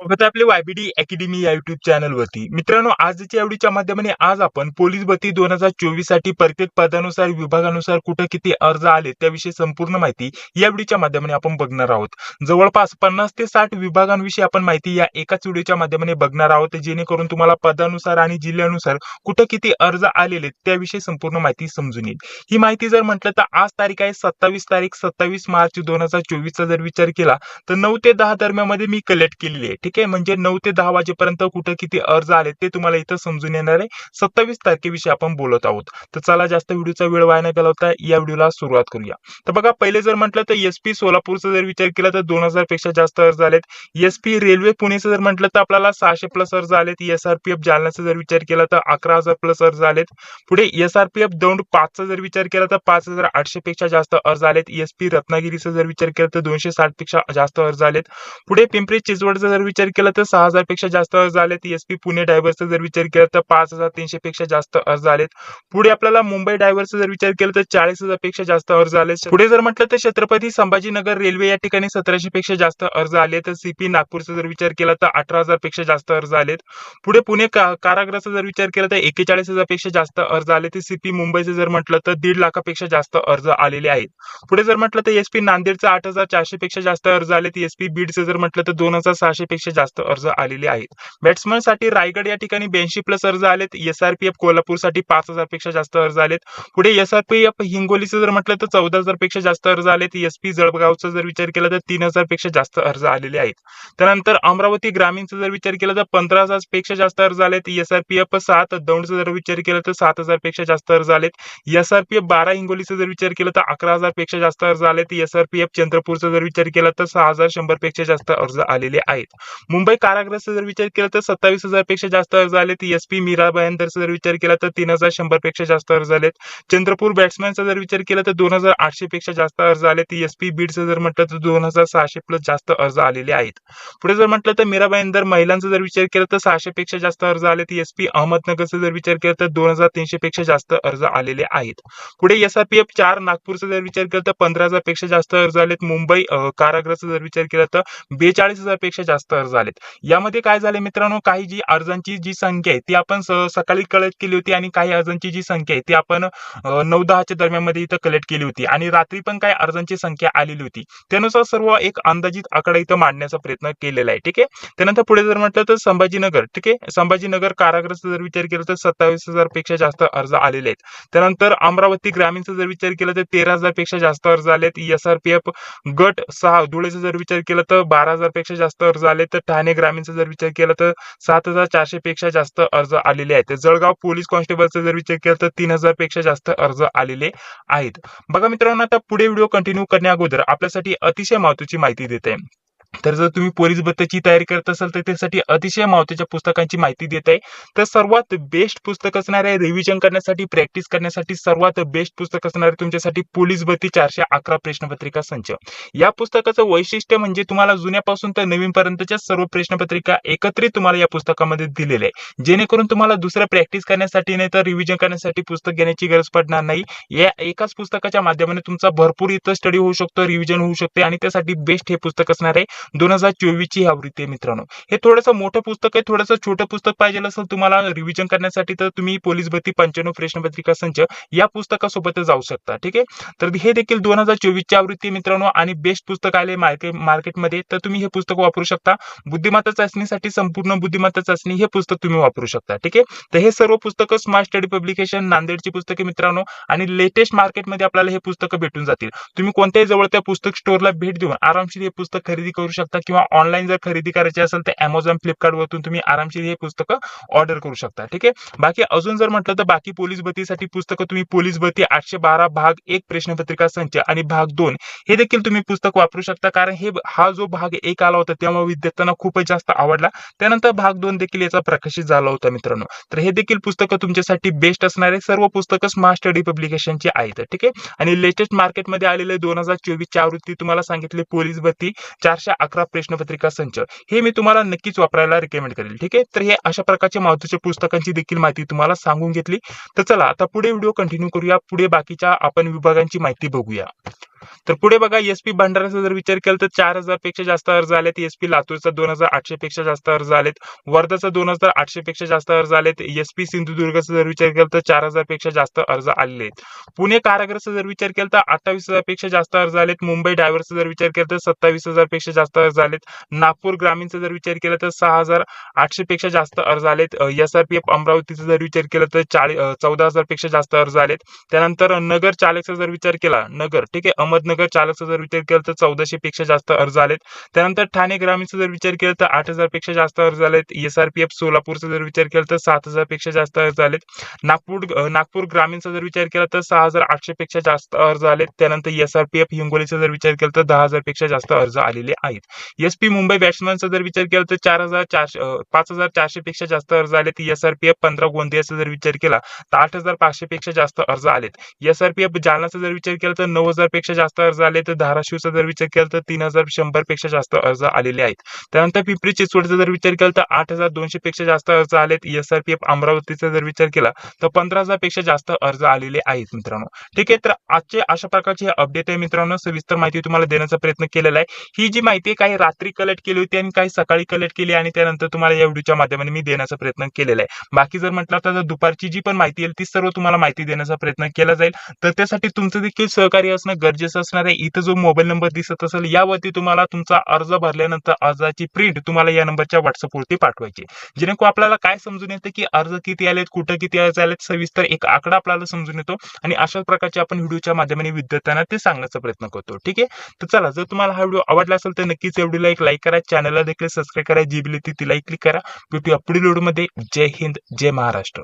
स्वागत आहे आपले वायबीडी अकॅडमी या युट्यूब चॅनल वरती. मित्रांनो आजच्या आवडीच्या माध्यमाने आज आपण पोलीस भरती दोन हजार चोवीससाठी प्रत्येक पदानुसार विभागानुसार कुठे किती अर्ज आले त्याविषयी संपूर्ण माहिती या व्हिडिओच्या माध्यमाने आपण बघणार आहोत. जवळपास पन्नास ते साठ विभागांविषयी आपण माहिती या एकाच व्हिडिओच्या माध्यमाने बघणार आहोत जेणेकरून तुम्हाला पदानुसार आणि जिल्ह्यानुसार कुठे किती अर्ज आलेले त्याविषयी संपूर्ण माहिती समजून येईल. ही माहिती जर म्हटलं तर आज तारीख आहे सत्तावीस तारीख सत्तावीस मार्च दोन हजार चोवीसचा जर विचार केला तर नऊ ते दहा दरम्यानमध्ये मी कलेक्ट केलेली आहे? ठीक आहे? म्हणजे नऊ ते दहा वाजेपर्यंत कुठे किती अर्ज आले ते तुम्हाला इथं समजून येणार आहे. सत्तावीस तारखेविषयी आपण बोलत आहोत. तर चला जास्त व्हिडिओचा वेळ वाया न घालवता या व्हिडिओला सुरुवात करूया. तर बघा पहिले जर म्हटलं तर एस पी सोलापूरचा जर विचार केला तर दोन हजारपेक्षा जास्त अर्ज आलेत. एस पी रेल्वे पुणेचं जर म्हटलं तर आपल्याला सहाशे प्लस अर्ज आलेत. एस आर पी एफ जालन्याचा जर विचार केला तर अकरा हजार प्लस अर्ज आलेत. पुढे S R P F Daund पाचचा जर विचार केला तर पाच हजार आठशे पेक्षा जास्त अर्ज आलेत. एस पी रत्नागिरीचा जर विचार केला तर दोनशे साठपेक्षा जास्त अर्ज आलेत. पुढे पिंपरी चिंचवडचा जर विचार विचार केला तर सहा हजारपेक्षा जास्त अर्ज आलेत. एस पी पुणे डायव्हर्सचा जर विचार केला तर पाच हजार तीनशे पेक्षा जास्त अर्ज आलेत. पुढे आपल्याला मुंबई डायव्हर्सचा जर विचार केला तर चाळीस हजारपेक्षा जास्त अर्ज आले पुढे जर म्हटलं तर छत्रपती संभाजीनगर रेल्वे या ठिकाणी सतराशे पेक्षा जास्त अर्ज आले तर सीपी नागपूरचा जर विचार केला तर अठरा हजारपेक्षा जास्त अर्ज आलेत. पुढे पुणे कारागृहाचा जर विचार केला तर एकेचाळीस हजारपेक्षा जास्त अर्ज आले तर सीपी मुंबईचं जर म्हटलं तर दीड लाखापेक्षा जास्त अर्ज आलेले आहेत. पुढे जर म्हटलं तर एसपी नांदेडचा आठ हजार चारशे पेक्षा जास्त अर्ज आले तर एसपी बीडचं जर म्हटलं तर दोन हजार सहाशे पेक्षा जास्त अर्ज आलेले आहेत. बॅट्समनसाठी रायगड या ठिकाणी ब्याऐंशी प्लस अर्ज आलेत. एसआरपीएफ कोल्हापूरसाठी पाच हजारपेक्षा जास्त अर्ज आलेत. पुढे एसआरपीएफ हिंगोलीचं जर म्हटलं तर चौदा हजारपेक्षा जास्त अर्ज आलेत. एसपी जळगावचा जर विचार केला तर तीन हजारपेक्षा जास्त अर्ज आलेले आहेत. त्यानंतर अमरावती ग्रामीणचा जर विचार केला तर पंधरा हजारपेक्षा जास्त अर्ज आलेत. एसआरपीएफ सात दौंडचा जर विचार केला तर सात हजारपेक्षा जास्त अर्ज आलेत. एसआरपीएफ बारा हिंगोलीचा जर विचार केला तर अकरा हजारपेक्षा जास्त अर्ज आलेत. एसआरपीएफ चंद्रपूरचा जर विचार केला तर सहा हजार शंभरपेक्षा जास्त अर्ज आलेले आहेत. मुंबई कारागृहाचा जर विचार केला तर सत्तावीस हजारपेक्षा जास्त अर्ज आलेत. एसपी मीरा भायंदरचा जर विचार केला तर तीन हजार शंभरपेक्षा जास्त अर्ज आलेत. चंद्रपूर बॅट्समॅनचा जर विचार केला तर दोन हजार आठशे पेक्षा जास्त अर्ज आलेत. एसपी बीडचं जर म्हटलं तर दोन हजार सहाशे प्लस जास्त अर्ज आलेले आहेत. पुढे जर म्हटलं तर मीराबाई भायंदर महिलांचा जर विचार केला तर सहाशे पेक्षा जास्त अर्ज आलेत. एसपी अहमदनगरचा जर विचार केला तर दोन हजार तीनशे पेक्षा जास्त अर्ज आलेले आहेत. पुढे एस आर पी एफ चार नागपूरचा जर विचार केला तर पंधरा हजारपेक्षा जास्त अर्ज आलेत. मुंबई कारागृहाचा जर विचार केला तर बेचाळीस हजारपेक्षा जास्त अर्ज झालेत. यामध्ये काय झाले मित्रांनो काही जी अर्जांची जी संख्या आहे ती आपण सकाळी कलेक्ट केली होती आणि काही अर्जांची जी संख्या आहे ती आपण नऊ दहाच्या दरम्यानमध्ये इथं कलेक्ट केली होती आणि रात्री पण काही अर्जांची संख्या आलेली होती. त्यानुसार सर्व एक अंदाजित आकडा इथं मांडण्याचा प्रयत्न केलेला आहे ठीक आहे? त्यानंतर पुढे जर म्हटलं तर संभाजीनगर ठीक आहे? संभाजीनगर कारागृहाचा जर विचार केला तर सत्तावीस हजारपेक्षा जास्त अर्ज आलेले आहेत. त्यानंतर अमरावती ग्रामीणचा जर विचार केला तर तेरा हजारपेक्षा जास्त अर्ज आलेत. एसआरपीएफ गट सहा धुळेचा जर विचार केला तर बारा हजारपेक्षा जास्त अर्ज आले तर ठाणे ग्रामीणचा जर विचार केला तर सात हजार चारशे पेक्षा जास्त अर्ज आलेले आहेत. जळगाव पोलीस कॉन्स्टेबलचा जर विचार केला तर तीन हजारपेक्षा जास्त अर्ज आलेले आहेत. बघा मित्रांनो आता पुढे व्हिडिओ कंटिन्यू करण्या अगोदर आपल्यासाठी अतिशय महत्वाची माहिती देते. तर जर तुम्ही पोलीस भरतीची तयारी करत असाल तर त्यासाठी अतिशय महत्त्वाच्या पुस्तकांची माहिती देत आहे. तर सर्वात बेस्ट पुस्तक असणार आहे रिव्हिजन करण्यासाठी प्रॅक्टिस करण्यासाठी सर्वात बेस्ट पुस्तक असणार आहे तुमच्यासाठी पोलीस भरती चारशे अकरा प्रश्नपत्रिका संच. या पुस्तकाचं वैशिष्ट्य म्हणजे तुम्हाला जुन्यापासून तर नवीन पर्यंतच्या सर्व प्रश्नपत्रिका एकत्रित तुम्हाला या पुस्तकामध्ये दिलेले आहे. जेणेकरून तुम्हाला दुसऱ्या प्रॅक्टिस करण्यासाठी नाही तर रिव्हिजन करण्यासाठी पुस्तक घेण्याची गरज पडणार नाही. या एकाच पुस्तकाच्या माध्यमाने तुमचा भरपूर इथं स्टडी होऊ शकतो रिव्हिजन होऊ शकते आणि त्यासाठी बेस्ट हे पुस्तक असणार आहे. दोन हजार चोवीस ची आवृत्ती आहे मित्रांनो. हे थोडंसं मोठं पुस्तक आहे थोडंसं छोटं पुस्तक पाहिजे असेल तुम्हाला रिव्हिजन करण्यासाठी तर तुम्ही पोलीस भरती पंच्याण्णव प्रश्नपत्रिका संच या पुस्तकासोबत जाऊ शकता ठीक आहे? तर हे देखील दोन हजार चोवीसची आवृत्ती मित्रांनो आणि बेस्ट पुस्तक आले मार्केट मार्केटमध्ये तर तुम्ही हे पुस्तक वापरू शकता. बुद्धिमत्ता चाचणीसाठी संपूर्ण बुद्धिमत्ता चाचणी हे पुस्तक तुम्ही वापरू शकता ठीक आहे? तर हे सर्व पुस्तकं स्मार्ट स्टडी पब्लिकेशन नांदेडची पुस्तके मित्रांनो आणि लेटेस्ट मार्केटमध्ये आपल्याला हे पुस्तकं भेटून जातील. तुम्ही कोणत्याही जवळच्या पुस्तक स्टोअरला भेट देऊन आरामशीर हे पुस्तक खरेदी करू शकता किंवा ऑनलाईन जर खरेदी करायची असेल तर अमेझॉन फ्लिपकार्ट वरतून तुम्ही आरामशीर हे पुस्तकं ऑर्डर करू शकता ठीक आहे? बाकी अजून जर म्हटलं तर बाकी पोलीस भरतीसाठी पुस्तकं तुम्ही पोलीस भरती आठशे बारा भाग एक प्रश्नपत्रिका संच आणि भाग दोन हे देखील तुम्ही पुस्तक वापरू शकता. कारण हे हा जो भाग एक आला होता त्यामुळे विद्यार्थ्यांना खूपच जास्त आवडला. त्यानंतर भाग दोन देखील याचा प्रकाशित झाला होता मित्रांनो. तर हे देखील पुस्तकं तुमच्यासाठी बेस्ट असणारे सर्व पुस्तकं स्मार्ट स्टडी पब्लिकेशनची आहेत ठीक आहे? आणि लेटेस्ट मार्केटमध्ये आलेले दोन हजार चोवीसची आवृत्ती तुम्हाला सांगितले. पोलीस भरती चारशे अकरा प्रश्नपत्रिका संच हे मी तुम्हाला नक्कीच वापरायला रिकमेंड करेल ठीक आहे? तर हे अशा प्रकारच्या महत्त्वाच्या पुस्तकांची देखील माहिती तुम्हाला सांगून घेतली. तर चला आता पुढे व्हिडिओ कंटिन्यू करूया. पुढे बाकीच्या आपण विभागांची माहिती बघूया. तर पुढे बघा एसपी भंडाराचा जर विचार केला तर चार हजारपेक्षा जास्त अर्ज आलेत. एसपी लातूरचा दोन हजार आठशे पेक्षा जास्त अर्ज आलेत. वर्धाचा दोन हजार आठशे पेक्षा जास्त अर्ज आलेत. एसपी सिंधुदुर्गचा जर विचार केला तर चार हजारपेक्षा जास्त अर्ज आले पुणे कारागृहचा जर विचार केला तर अठ्ठावीस हजारपेक्षा जास्त अर्ज आलेत. मुंबई ड्रायव्हरचा जर विचार केला तर सत्तावीस हजारपेक्षा जास्त अर्ज आलेत. नागपूर ग्रामीणचा जर विचार केला तर सहा हजार आठशे पेक्षा जास्त अर्ज आलेत. एसआरपीएफ अमरावतीचा जर विचार केला तर चाळीस चौदा हजारपेक्षा जास्त अर्ज आलेत. त्यानंतर नगर चालकचा जर विचार केला नगर ठीक आहे अहमदनगर चालकचा जर विचार केला तर चौदाशे पेक्षा जास्त अर्ज आलेत. त्यानंतर ठाणे ग्रामीणचा जर विचार केला तर आठ हजारपेक्षा जास्त अर्ज आलेत. एसआरपीएफ सोलापूरचा जर विचार केला तर सात हजारपेक्षा जास्त अर्ज आलेत. नागपूर नागपूर ग्रामीणचा जर विचार केला तर सहा हजार आठशे पेक्षा जास्त अर्ज आलेत. त्यानंतर एसआरपीएफ हिंगोलीचा जर विचार केला तर दहा हजारपेक्षा जास्त अर्ज आलेले आहेत. एसपी मुंबई बॅट्समॅनचा जर विचार केला तर चार हजार चारशे पाच हजार चारशे पेक्षा जास्त अर्ज आलेत. एसआरपीएफ पंधरा गोंदियाचा जर विचार केला तर आठ हजार पाचशे पेक्षा जास्त अर्ज आलेत. एसआरपीएफ जालनाचा जर विचार केला तर नऊ हजारपेक्षा जास्त अर्ज आले तर धाराशिवचा जर विचार केला तर तीन हजार शंभरपेक्षा जास्त अर्ज आलेले आहेत. त्यानंतर पिंपरी चिंचवडचा जर विचार केला तर आठ हजार दोनशे पेक्षा जास्त अर्ज आलेत. एसआरपीएफ अमरावतीचा जर विचार केला तर पंधरा हजारपेक्षा जास्त अर्ज आलेले आहेत मित्रांनो. ठीक आहे तर आजचे अशा प्रकारचे अपडेट आहे मित्रांनो. सविस्तर माहिती तुम्हाला देण्याचा प्रयत्न केलेला आहे. ही जी माहिती काही रात्री कलेक्ट केली होती आणि काही सकाळी कलेक्ट केली आणि त्यानंतर तुम्हाला या व्हिडिओच्या माध्यमाने मी देण्याचा प्रयत्न केलेला आहे. बाकी जर म्हटलं तर दुपारची जी पण माहिती येईल ती सर्व तुम्हाला माहिती देण्याचा प्रयत्न केला जाईल. तर त्यासाठी तुमचं देखील सहकार्य असणं गरजेचं असणार आहे. इथं जो मोबाईल नंबर दिसत असेल यावरती तुम्हाला तुमचा अर्ज भरल्यानंतर अर्जाची प्रिंट तुम्हाला या नंबरच्या व्हॉट्सअपवरती पाठवायची जेणेकरून आपल्याला काय समजून येतं की अर्ज किती आलेत कुठं किती अर्ज आलेत सविस्तर एक आकडा आपल्याला समजून येतो. आणि अशाच प्रकारचे आपण व्हिडिओच्या माध्यमाने विद्यार्थ्यांना ते सांगण्याचा प्रयत्न करतो. ठीक आहे? तर चला जर तुम्हाला हा व्हिडिओ आवडला असेल तर नक्कीच या व्हिडिओला एक लाईक करा चॅनलला देखील सबस्क्राईब करा. जी बिल ती क्लिक करा. भेटूया पुढील व्हिडिओमध्ये जय हिंद जय महाराष्ट्र.